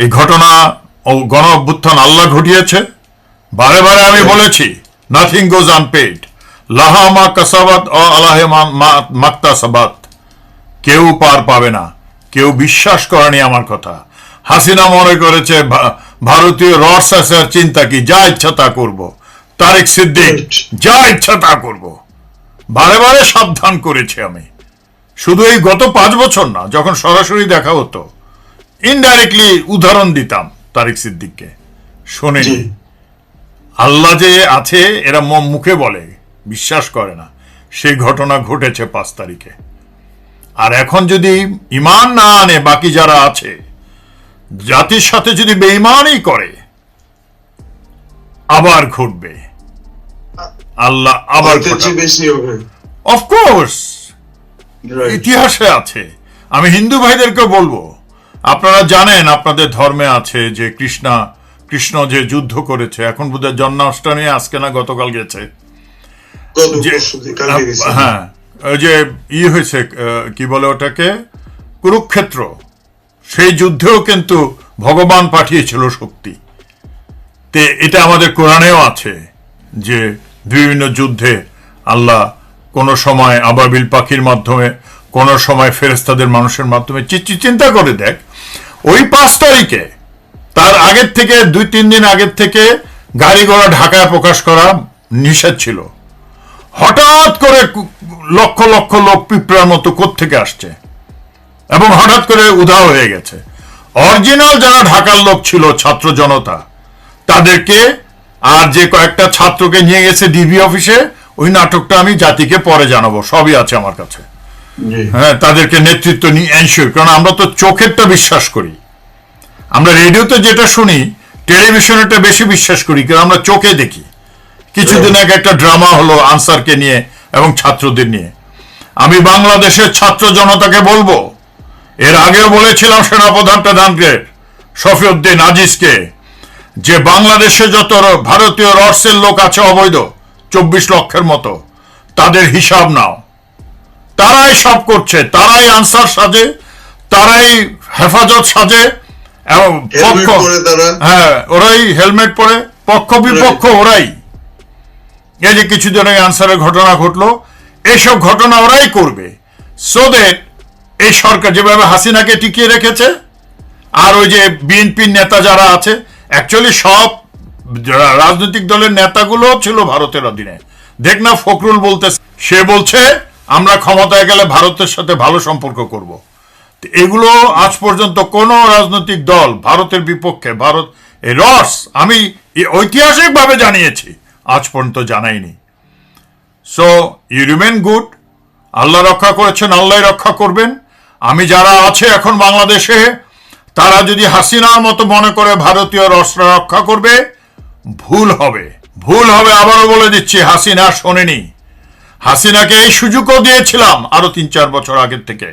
এই ঘটনা ও গণ অভ্যুত্থান আল্লাহ ঘটিয়েছে। বারে বারে আমি বলেছি নাথিং গোজ আনপেড লাহা মা কাসাবাত ও আলাহে মাক্তা সাবাত। কেউ পার পাবে না। কেউ বিশ্বাস করেনি আমার কথা। হাসিনা মনে করেছে ভারতীয় রস আসার চিন্তা কি? যা ইচ্ছা তা করব। তারেক সিদ্দিক, যা ইচ্ছা তা করব। বারে বারে সাবধান করেছি আমি। শুধু এই গত পাঁচ বছর না, যখন সরাসরি দেখা হতো ইনডাইরেক্টলি উদাহরণ দিতাম তারেক সিদ্দিককে। শোনেনি আল্লাহ যে আছে এরা ম- মুখে বলে বিশ্বাস করে না। সেই ঘটনা ঘটেছে পাঁচ তারিখে। আর এখন যদি ইমান না আনে বাকি যারা আছে জাতির সাথে যদি বেঈমানই করে আবার ঘটবে। আল্লাহ আবার অফকোর্স ইতিহাসে আছে। আমি হিন্দু ভাইদেরকে বলব আপনারা জানেন আপনাদের ধর্মে আছে যে কৃষ্ণা কৃষ্ণ যে যুদ্ধ করেছে। এখন বোধহয় জন্মাষ্টমী আজকে না গতকাল গেছে। হ্যাঁ যে ই হয়েছে কি বলে ওটাকে? কুরুক্ষেত্র। সেই যুদ্ধেও কিন্তু ভগবান পাঠিয়েছিল শক্তি। তে এটা আমাদের কোরআনেও আছে যে বিভিন্ন যুদ্ধে আল্লাহ কোন সময় আবাবিল পাখির মাধ্যমে কোন সময় ফেরেস্তাদের মানুষের মাধ্যমে চিন্তা করে দেখ ওই পাঁচ তারিখে, তার আগের থেকে, দুই, তিন দিন আগের থেকে গাড়ি ঘোড়া ঢাকায় প্রকাশ করা নিষেধ ছিল। হঠাৎ করে লক্ষ লক্ষ লোক পিঁপড়ার মতো থেকে আসছে এবং হঠাৎ করে উধাও হয়ে গেছে। অরিজিনাল যারা ঢাকার লোক ছিল, ছাত্র জনতা, তাদেরকে আর যে কয়েকটা ছাত্রকে নিয়ে গেছে ডিবি অফিসে, ওই নাটকটা আমি জাতিকে পরে জানাব, সবই আছে আমার কাছে। হ্যাঁ তাদেরকে নেতৃত্ব নিয়ে এনশিওর কারণ আমরা তো চোখেরটা বিশ্বাস করি। আমরা রেডিওতে যেটা শুনি টেলিভিশনেটা বেশি বিশ্বাস করি, কারণ আমরা চোখে দেখি। কিছুদিন আগে একটা ড্রামা হলো আনসারকে নিয়ে এবং ছাত্রদের নিয়ে। আমি বাংলাদেশের ছাত্র জনতাকে বলব, এর আগেও বলেছিলাম সেনাপ্রধান প্রধানকে, শফিউদ্দিন আজিজকে, যে বাংলাদেশে যত ভারতীয় রডসের লোক আছে অবৈধ, চব্বিশ লক্ষের মতো, তাদের হিসাব নাও। তারাই সব করছে তারাই আনসার সাজে তারাই হেফাজত সাজে এবং পক্ষ হ্যাঁ ওরাই হেলমেট পরে পক্ষ বিপক্ষ ওরাই। এই যে কিছুদিন আগে আনসারের ঘটনা ঘটলো এইসব ঘটনা ওরাই করবে। সো দ্যাট এই সরকার যেভাবে হাসিনাকে টিকিয়ে রেখেছে আর ওই যে বিএনপির নেতা যারা আছে অ্যাকচুয়ালি সব রাজনৈতিক দলের নেতাগুলো ছিল ভারতের অধীনে। দেখ না ফখরুল বলতে সে বলছে আমরা ক্ষমতায় গেলে ভারতের সাথে ভালো সম্পর্ক করব। এগুলো আজ পর্যন্ত কোন রাজনৈতিক দল ভারতের বিপক্ষে, ভারত রস আমি ঐতিহাসিকভাবে জানিয়েছি, আজ পর্যন্ত জানাইনি। So you remain good Allah রক্ষা করেছেন, আল্লাহ রক্ষা করবেন। আমি যারা আছে এখন বাংলাদেশে, তারা যদি হাসিনার মতো মনে করে ভারতীয় রসরা রক্ষা করবে, ভুল হবে। ভুল হবে, আবারও বলে দিচ্ছি, হাসিনা শোনেনি। হাসিনাকে এই সুযোগও দিয়েছিলাম আরও তিন চার বছর আগের থেকে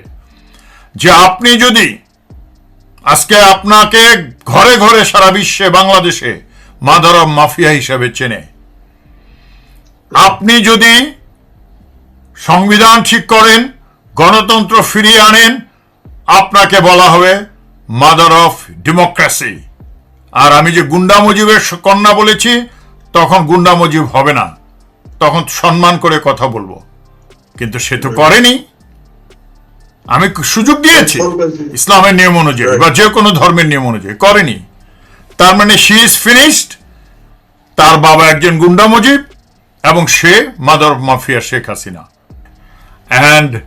যে আপনি যদি আজকে আপনাকে ঘরে ঘরে সারা বিশ্বে, বাংলাদেশে মাদার অফ মাফিয়া হিসেবে চেনে, আপনি যদি সংবিধান ঠিক করেন, গণতন্ত্র ফিরিয়ে আনেন, আপনাকে বলা হবে মাদার অফ ডেমোক্রেসি। আর আমি যে গুন্ডা মুজিবের কন্যা বলেছি, তখন গুন্ডা মুজিব হবে না। তখন সম্মান করে কথা বলব। কিন্তু সে তো করেনি। আমি সুযোগ দিয়েছি। ইসলামের নিয়ম অনুযায়ী বা যে কোনো ধর্মের নিয়ম অনুযায়ী করেনি। তার মানে শি ইজ ফিনিশড তার বাবা একজন গুন্ডা মুজিব এবং সে mother of mafia Sheikh Hasina. And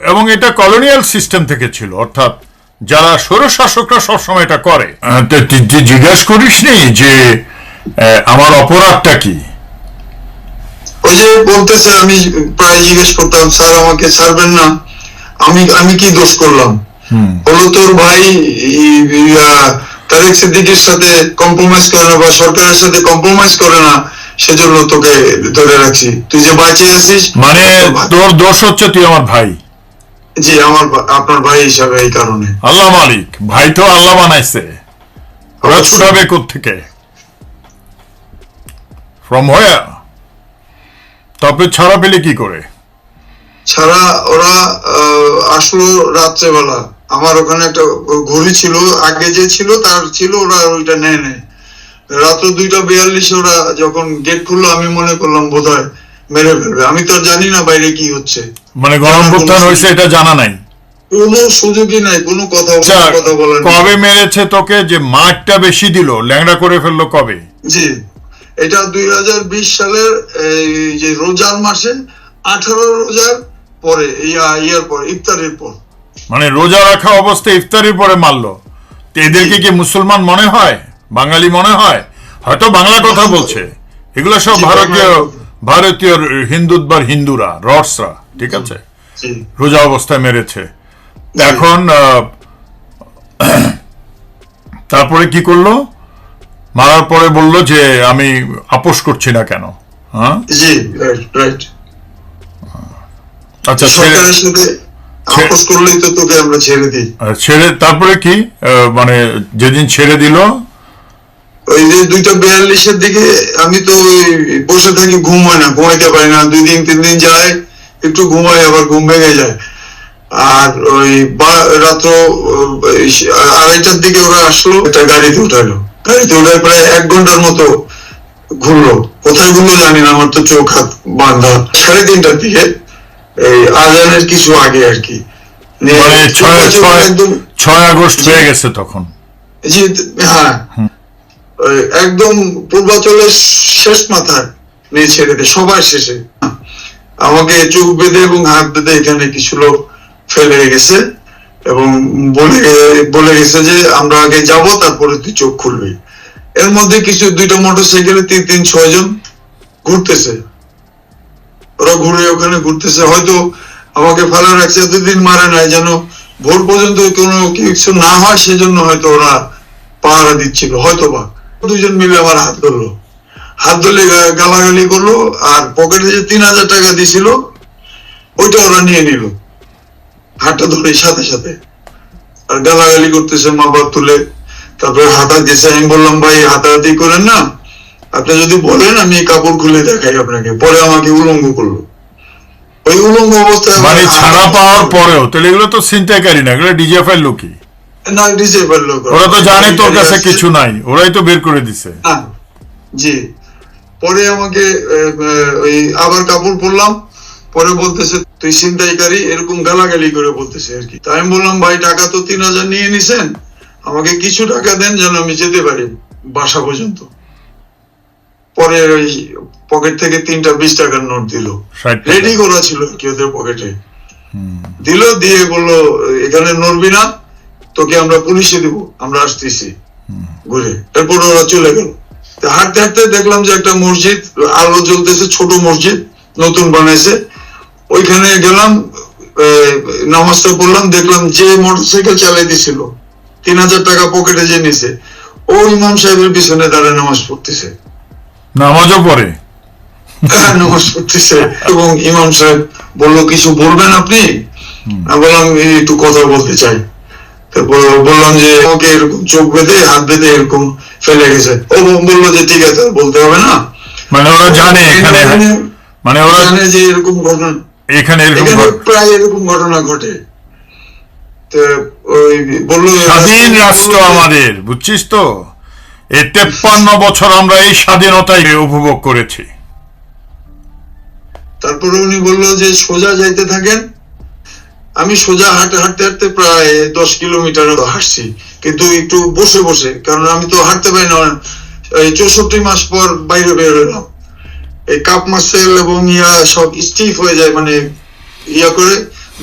এবং এটা কলোনিয়াল সিস্টেম থেকে ছিল অর্থাৎ যারা স্বৈরশাসকরা সবসময় এটা করে। যে জিজ্ঞাসা করিসনি যে আহ, আমার অপরাধটা কি? ওই যে বলতেছে আমি প্রায় জিজ্ঞেস করতাম স্যার আমাকে ছাড়বেন না। আমি আমি কি দোষ করলাম? বলো তোর ভাই তারেক সিদ্দিকির সাথে কম্প্রোমাইজ করে না বা সরকারের সাথে কম্প্রোমাইজ করে না সেজন্য তোকে ধরে রাখছি। তুই যে বাঁচে আছিস মানে তোর দোষ হচ্ছে তুই আমার ভাই। জি আমার আপনার ভাই হিসাবে এই কারণে। আল্লাহ মালিক ভাই তো আল্লাহ বানাইছে। ওরা ছুটাবে থেকে ফ্রম হোয়ার তবে ছাড়া পেলে কি করে? ছাড়া ওরা আসলো রাত্রেবেলা। আমার ওখানে একটা ঘড়ি ছিল আগে যে ছিল তার ছিল ওরা ওইটা নেয় নেয় রাত্র দুইটা বিয়াল্লিশে ওরা যখন গেট খুললো আমি মনে করলাম বোধ হয় মেরে ফেলবে। আমি তো আর জানি না বাইরে কি হচ্ছে। মানে গরম গণঅভ্যুত্থান হয়েছে এটা জানা নাই? কোনো সুযোগই নাই কোনো কথা আচ্ছা কথা বলার কবে মেরেছে তোকে যে মাঠটা বেশি দিল ল্যাংড়া করে ফেলল কবে? জি। এটা দুই হাজার বিশ সালের এই যে রোজার মাসে আঠারো রোজার পরে ইয়ার পর ইফতারের পর। মানে রোজা রাখা অবস্থায় ইফতারির পরে মারলো। তো এদেরকে কি মুসলমান মনে হয়? বাঙালি মনে হয়? হয়তো বাংলা কথা বলছে। এগুলো সব ভারতীয় ভারতীয় হিন্দুত্বার হিন্দুরা রডসরা ঠিক আছে? রোজা অবস্থায় মেরেছে। এখন আহ, তারপরে কি করল? মারার পরে বলল যে আমি আপোষ করছি না কেন হ্যাঁ? জি রাইট রাইট আচ্ছা ছেড়ে সরকারের আপোষ করলেই তো তোকে আমরা ছেড়ে দিই। ছেড়ে তারপরে কি? মানে যেদিন ছেড়ে দিল? ওই যে দুইটা বিয়াল্লিশের দিকে আমি তো ওই বসে থাকি ঘুম হয় না ঘুমাইতে পারি না। দুই দিন তিন দিন যায় একটু ঘুমাই আবার ঘুম ভেঙে যায়। আর ওই রাত্র আড়াইটার দিকে ওরা আসলো একটা গাড়িতে উঠালো। গাড়িতে উঠায় প্রায় এক ঘণ্টার মতো ঘুরলো। কোথায় ঘুরলো জানি না আমার তো চোখ হাত বাঁধা। সাড়ে তিনটার দিকে এই আজানের কিছু আগে আর কি। মানে ছয় আগস্ট হয়ে গেছে তখন। জি হ্যাঁ। একদম পূর্বাচলের শেষ মাথায় নিয়ে ছেড়ে দেয় সবার শেষে। আমাকে চোখ বেঁধে এবং হাত বেঁধে এখানে কিছু লোক ফেলে গেছে। এবং বলে গেছে যে আমরা আগে যাব, তারপরে তুই চোখ খুলবি। এর মধ্যে কিছু, দুইটা মোটর সাইকেলে তিন তিন, ছয় জন ঘুরতেছে। ওরা ঘুরে ওখানে ঘুরতেছে। হয়তো আমাকে ফেলা রাখছে এতদিন মারে নাই, যেন ভোর পর্যন্ত কোনো কিছু না হয়, সেজন্য হয়তো ওরা পাহারা দিচ্ছিল হয়তো বা দুজন মিলে আমার হাত ধরলো। হাত ধরলে গালাগালি করল, আর পকেটে যে তিন হাজার টাকা দিছিল, ওইটা ওরা নিয়ে নিল। হাতটা ধরে সাথে সাথে। আর গালাগালি করতেছে মা বাপ তুলে। তারপরে হাতা দিয়েছে আমি বললাম ভাই হাতাহাতি করেন না। আপনি যদি বলেন আমি কাপড় খুলে দেখাই আপনাকে। পরে আমাকে উলঙ্গ করল। ওই উলঙ্গ অবস্থায় মানে ছাড়া পাওয়ার পরেও তাহলে এগুলো তো ছিনতাইকারী না এগুলো ডিজিএফআই লোকই। না ডিসেবল লোক। ওরা তো জানে তোর কাছে কিছু নাই ওরাই তো বের করে দিছে। হ্যাঁ, জি। পরে আমাকে ওই আবার কাপড় পরলাম। পরে বলতেছে তুই ছিনতাইকারী? এরকম গালাগালি করে বলতেছে আর কি। তাই আমি বললাম ভাই টাকা তো তিন হাজার নিয়ে নিছেন। আমাকে কিছু টাকা দেন যেন আমি যেতে পারি বাসা পর্যন্ত। পরে ওই পকেট থেকে তিনটা বিশ টাকার নোট দিল। রেডি করা ছিল কি ওদের পকেটে। দিল দিয়ে বলল এখানে নড়বি না তোকে আমরা পুলিশে দিব আমরা আসতেছি। ঘুরে। এরপর ওরা চলে গেল। হাঁটতে হাঁটতে দেখলাম যে একটা মসজিদ আলো জ্বলতেছে ছোট মসজিদ নতুন বানাইছে। ওইখানে গেলাম নামাজটা পড়লাম দেখলাম যে মোটরসাইকেল চালাই দিছিল তিন হাজার টাকা পকেটে যে নিছে ও ইমাম সাহেবের পিছনে দাঁড়ায় নামাজ পড়তেছে। নামাজও পড়ে? হ্যাঁ, নামাজ পড়তেছে এবং ইমাম সাহেব বলল কিছু বলবেন আপনি? বললাম একটু কথা বলতে চাই। তারপর বললাম যে আমাকে এরকম চোখ বেঁধে হাত বেঁধে এরকম ফেলে গেছে। ও বলল যে ঠিক আছে বলতে হবে না। মানে ওরা জানে এখানে এখানে- মানে ওরা জানে যে এরকম ঘটনা। এখানে এরকম প্রায় এরকম ঘটনা ঘটে। ওই বলল স্বাধীন রাষ্ট্র আমাদের বুঝছিস তো? এই তেপ্পান্ন বছর আমরা এই স্বাধীনতায় উপভোগ করেছি। তারপরে উনি বলল যে সোজা যাইতে থাকেন। আমি সোজা হাঁটতে হাঁটতে হাঁটতে প্রায় দশ কিলোমিটার হাঁটছি। কিন্তু একটু বসে বসে কারণ আমি তো হাঁটতে পারি না এই চৌষট্টি মাস পর বাইরে বের হলাম। কাপ মাসেল এবং ইয়া সব স্টিফ হয়ে যায় মানে ইয়া করে।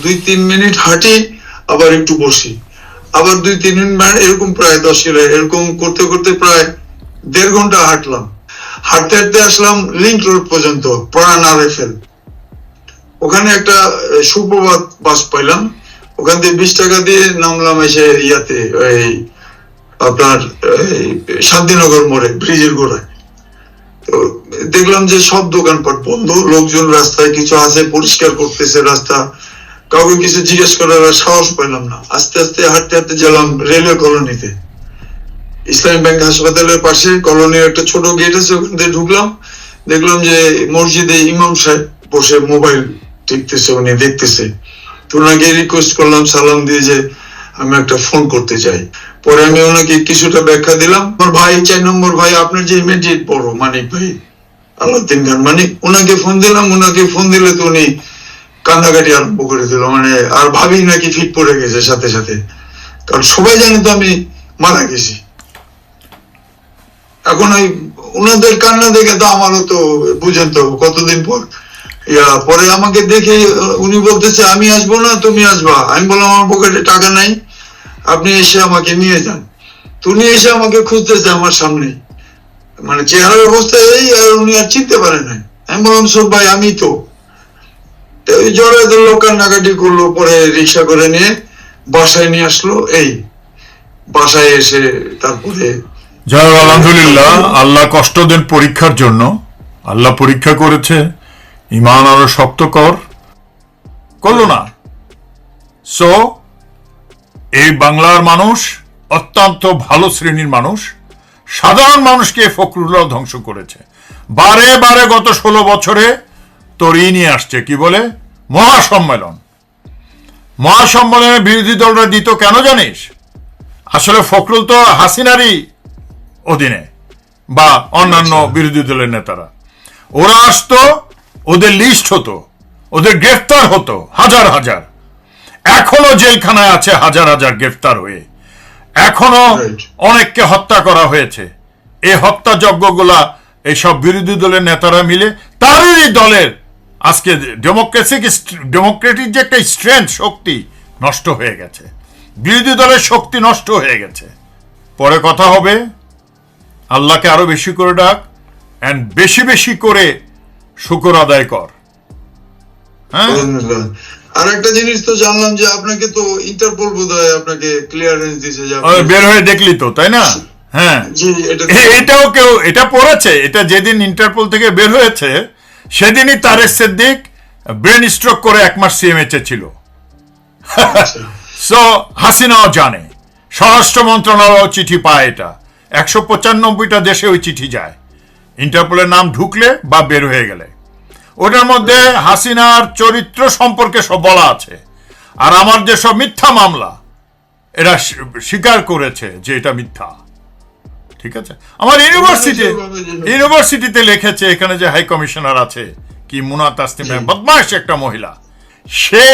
দুই তিন মিনিট হাঁটি, আবার একটু বসি। আবার দুই তিন মিনিট এরকম প্রায় দশ এরকম করতে করতে প্রায় দেড় ঘণ্টা হাঁটলাম। হাঁটতে হাঁটতে আসলাম লিঙ্ক রোড পর্যন্ত, প্রাণ আর ওখানে একটা সুপ্রভাত বাস পাইলাম। ওখান থেকে বিশ টাকা দিয়ে নামলাম এসে ইয়াতে, এই আপনার শান্তিনগর মোড়ে, ব্রিজের গোড়ায়। দেখলাম যে সব দোকানপাট বন্ধ, লোকজন রাস্তায় কিছু আছে, পরিষ্কার করতেছে রাস্তা। কাউকে কিছু জিজ্ঞেস করার সাহস পেলাম না। আস্তে আস্তে হাঁটতে হাঁটতে গেলাম রেলওয়ে কলোনিতে। ইসলামী ব্যাংক হাসপাতালের পাশে কলোনির একটা ছোট গেট আছে, ওখান থেকে ঢুকলাম। দেখলাম যে মসজিদে ইমাম সাহেব বসে মোবাইল টিপতেছে উনি দেখতেছে। তো ওনাকে রিকোয়েস্ট করলাম সালাম দিয়ে যে আমি একটা ফোন করতে চাই। পরে আমি ওনাকে কিছুটা ব্যাখ্যা দিলাম। আমার ভাই চার নম্বর ভাই, আপনার যে ইমিডিয়েট বড় মানিক ভাই আলাউদ্দিন খান মানিক, ওনাকে ফোন দিলাম, ওনাকে ফোন দিলে তো উনি কান্নাকাটি আরম্ভ করে দিল। মানে আর ভাবি নাকি ফিট পড়ে গেছে সাথে সাথে। কারণ সবাই জানে তো আমি মারা গেছি। এখন ওই ওনাদের কান্না দেখে তো আমারও তো বুঝেন তো কতদিন পর। ইয়া, পরে আমাকে দেখে উনি বলতেছে, আমি আসব না, তুমি আসবা। আমি বললাম, আমার পকেটে টাকা নাই। আপনি এসে আমাকে নিয়ে যান। তো উনি এসে আমাকে খুঁজতেছে আমার সামনে। মানে চেহারার অবস্থা এই, আর উনি আর চিনতে পারে না। আমি বললাম, সব ভাই, আমি তো। জ্বরে ধরলো কান্নাকাটি করল, পরে রিক্সা করে নিয়ে বাসায় নিয়ে আসলো, এই, বাসায় এসে তারপরে যাই আলহামদুলিল্লাহ, আল্লাহ কষ্ট দেন পরীক্ষার জন্য। আল্লাহ পরীক্ষা করেছে ইমান আরও শক্ত কর করল না। সো এই বাংলার মানুষ অত্যন্ত ভালো শ্রেণির মানুষ। সাধারণ মানুষকে ফখরুল্লাহ ধ্বংস করেছে। বারে বারে গত ষোলো বছরে তরিয়ে নিয়ে আসছে কি বলে? মহাসম্মেলন। মহাসম্মেলনে বিরোধী দলরা দিত কেন জানিস? আসলে ফখরুল তো হাসিনারই অধীনে বা অন্যান্য বিরোধী দলের নেতারা। ওরা আসতো ওদের লিস্ট হতো ওদের গ্রেফতার হতো হাজার হাজার। এখনও জেলখানায় আছে হাজার হাজার গ্রেফতার হয়ে। এখনও. অনেককে হত্যা করা হয়েছে। এই হত্যাযজ্ঞগুলা এইসব বিরোধী দলের নেতারা মিলে তারই দলের আজকে ডেমোক্রেসিক ডেমোক্রেটিক যে একটা স্ট্রেংথ শক্তি নষ্ট হয়ে গেছে। বিরোধী দলের শক্তি নষ্ট হয়ে গেছে। পরে কথা হবে। আল্লাহকে আরও বেশি করে ডাক অ্যান্ড বেশি বেশি করে শুকর আদায় কর। হ্যাঁ। আর একটা জিনিস তো জানলাম যে আপনাকে তো ইন্টারপোল বোধহয় আপনাকে ক্লিয়ারেন্স যে বের হয়ে দেখলি তো তাই না? হ্যাঁ। এটাও কেউ এটা পড়েছে এটা যেদিন ইন্টারপোল থেকে বের হয়েছে সেদিনই তারেক সিদ্দিক ব্রেন স্ট্রোক করে এক মাস সিএমএচে ছিল। আচ্ছা। সো হাসিনাও জানে। স্বরাষ্ট্র মন্ত্রণালয় চিঠি পায় এটা। একশো পঁচানব্বইটা দেশে ওই চিঠি যায়। ইন্টারপোলের নাম ঢুকলে বা বের হয়ে গেলে। ওটার মধ্যে হাসিনার চরিত্র সম্পর্কে সব বলা আছে। আর আমার যেসব মিথ্যা মামলা এরা স্বীকার করেছে যে এটা মিথ্যা। ঠিক আছে? আমার ইউনিভার্সিটি ইউনিভার্সিটিতে লিখেছে এখানে যে হাই কমিশনার আছে কি মুনা তাসনিম বদমাস একটা মহিলা। সে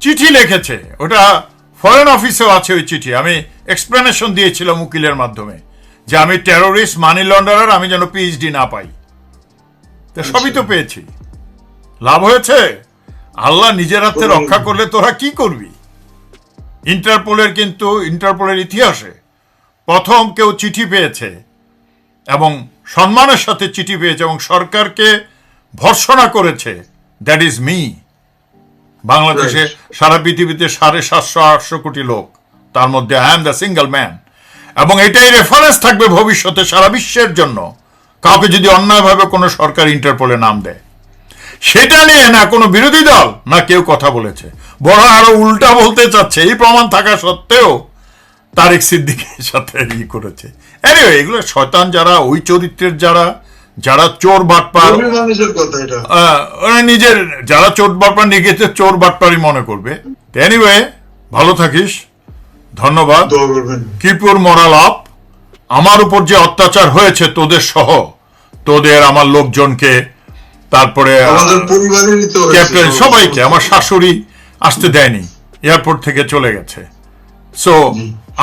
চিঠি লিখেছে। ওটা ফরেন অফিসেও আছে ওই চিঠি। আমি এক্সপ্লেনেশন দিয়েছিলাম উকিলের মাধ্যমে যে আমি টেরোরিস্ট মানি লন্ডারার আমি যেন পিএইচডি না পাই। তো সবই তো পেয়েছি। লাভ হয়েছে? আল্লাহ নিজের হাতে রক্ষা করলে তোরা কি করবি? ইন্টারপোলের কিন্তু ইন্টারপোলের ইতিহাসে প্রথম কেউ চিঠি পেয়েছে এবং সম্মানের সাথে চিঠি পেয়েছে এবং সরকারকে ভর্সনা করেছে। দ্যাট ইজ মি বাংলাদেশে সারা পৃথিবীতে সাড়ে সাতশো আটশো কোটি লোক তার মধ্যে I am the single man এবং এটাই রেফারেন্স থাকবে ভবিষ্যতে সারা বিশ্বের জন্য। কাউকে যদি অন্যায়ভাবে কোনো সরকার ইন্টারপোলে নাম দেয় সেটা নিয়ে না কোনো বিরোধী দল না কেউ কথা বলেছে। বড় আরও উল্টা বলতে চাচ্ছে এই প্রমাণ থাকা সত্ত্বেও তারেক সিদ্দিকের সাথে ই করেছে। এনিওয়ে এগুলো শয়তান যারা ওই চরিত্রের যারা যারা চোর বাটপার ওরা নিজের যারা চোর বাটপার নিজেকে চোর বাটপারই মনে করবে। এনিওয়ে ভালো থাকিস ধন্যবাদ। কিপুর মরাল আপ আমার উপর যে অত্যাচার হয়েছে তোদের সহ তোদের আমার লোকজনকে তারপরে ক্যাপ্টেন সবাইকে আমার শাশুড়ি আসতে দেয়নি এয়ারপোর্ট থেকে চলে গেছে। সো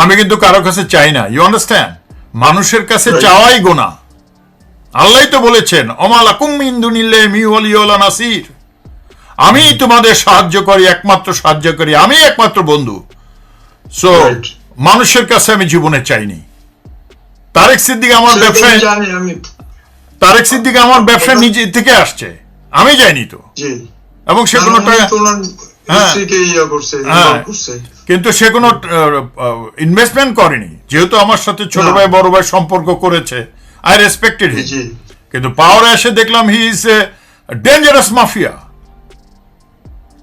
আমি কিন্তু কারও কাছে চাই না ইউ আন্ডারস্ট্যান্ড মানুষের কাছে চাওয়াই গোনা। আল্লাহ তো বলেছেন অমালাকুম ইন্দুনিল্লে মিওয়ালিওলা নাসির। আমি তোমাদের সাহায্য করি একমাত্র সাহায্য করি আমি একমাত্র বন্ধু। সো মানুষের কাছে আমি জীবনে চাইনি। তারেক সিদ্দিক আমার ব্যবসায় আমি তারেক সিদ্দিক আমার ব্যবসা নিজে থেকে আসছে। আমি যাইনি তো। এবং সে কোনো টাকা ওনার হ্যাঁ। ইয়া হ্যাঁ। কিন্তু সে কোনো ইনভেস্টমেন্ট করেনি। যেহেতু আমার সাথে ছোট ভাই বড় ভাই সম্পর্ক করেছে। আই রেসপেক্টেড হিম কিন্তু পাওয়ারে এসে দেখলাম he is a dangerous mafia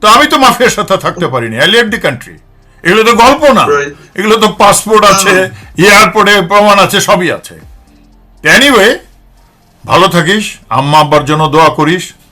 তো আমি তো মাফিয়ার সাথে থাকতে পারিনি আই লিভ দি কান্ট্রি এগুলো তো গল্প না। এগুলো তো পাসপোর্ট আছে এয়ারপোর্টে প্রমাণ আছে সবই আছে। এনিওয়ে ভালো থাকিস আম্মা আব্বার জন্য দোয়া করিস।